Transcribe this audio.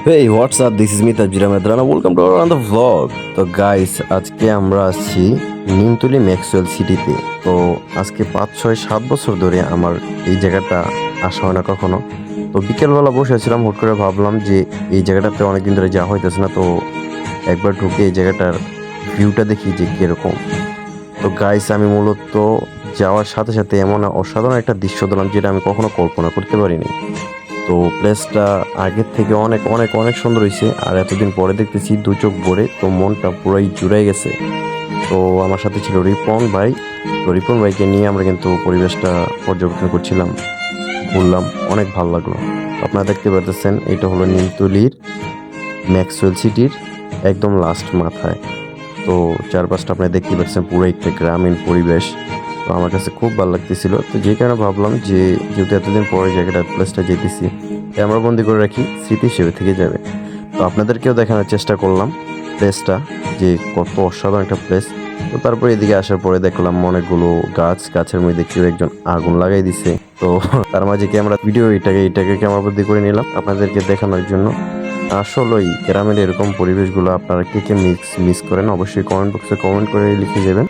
Hey, what's up? This is me Tajira Medrana. Welcome to our the vlog. তো guys আজকে আমরা আসছি Nimtali Maxwell সিটিতে তো আজকে পাঁচ ছয় সাত বছর ধরে আমার এই জায়গাটা আসা হয় না কখনো তো বিকেলবেলা বসে আছিলাম হুট করে ভাবলাম যে এই জায়গাটাতে অনেকদিন ধরে যাওয়া হইতেছে না তো একবার ঢুকে এই জায়গাটার ভিউটা দেখি যে কীরকম তো গাইস আমি মূলত যাওয়ার সাথে সাথে এমন অসাধারণ একটা দৃশ্য দিলাম যেটা আমি কখনো কল্পনা করতে পারিনি তো প্লেসটা আগের থেকে অনেক অনেক অনেক সুন্দর হয়েছে আর এতদিন পরে দেখতেছি দু চোখ ভরে তো মনটা পুরাই জুড়াই গেছে। তো আমার সাথে ছিল রিপন ভাই। তো রিপন ভাইকে নিয়ে আমরা কিন্তু পরিবেশটা পর্যবেক্ষণ করছিলাম। ঘুরলাম, অনেক ভালো লাগল। আপনারা দেখতে পারতেছেন, এটা হলো নিমতলির, ম্যাক্সওয়েল সিটির একদম লাস্ট মাথায়। তো চারপাশটা আপনি দেখতে পাচ্ছেন, পুরো একটা গ্রামীণ পরিবেশ। তো আমার কাছে খুব ভালো লাগতেছিল। তো যে কারণে ভাবলাম যে, যেহেতু এতদিন পরে জায়গাটা, প্লেসটা যেতেছি ক্যামেরা বন্দি করে রাখি, স্মৃতি হিসেবে থেকে যাবে। তো আপনাদেরকেও দেখানোর চেষ্টা করলাম প্লেসটা, যে কত অসাধারণ একটা প্লেস। তো তারপরে এদিকে আসার পরে দেখলাম অনেকগুলো গাছ, গাছের মধ্যে কেউ একজন আগুন লাগাই দিছে। তো তার মাঝে ক্যামেরা ভিডিও এটাকে এটাকে ক্যামেরা বন্দি করে নিলাম? আপনাদেরকে দেখানোর জন্য। আসলেই গ্রামের এরকম পরিবেশগুলো আপনারা কে কে মিক্স মিস করেন, অবশ্যই কমেন্ট বক্সে কমেন্ট করে লিখে যাবেন।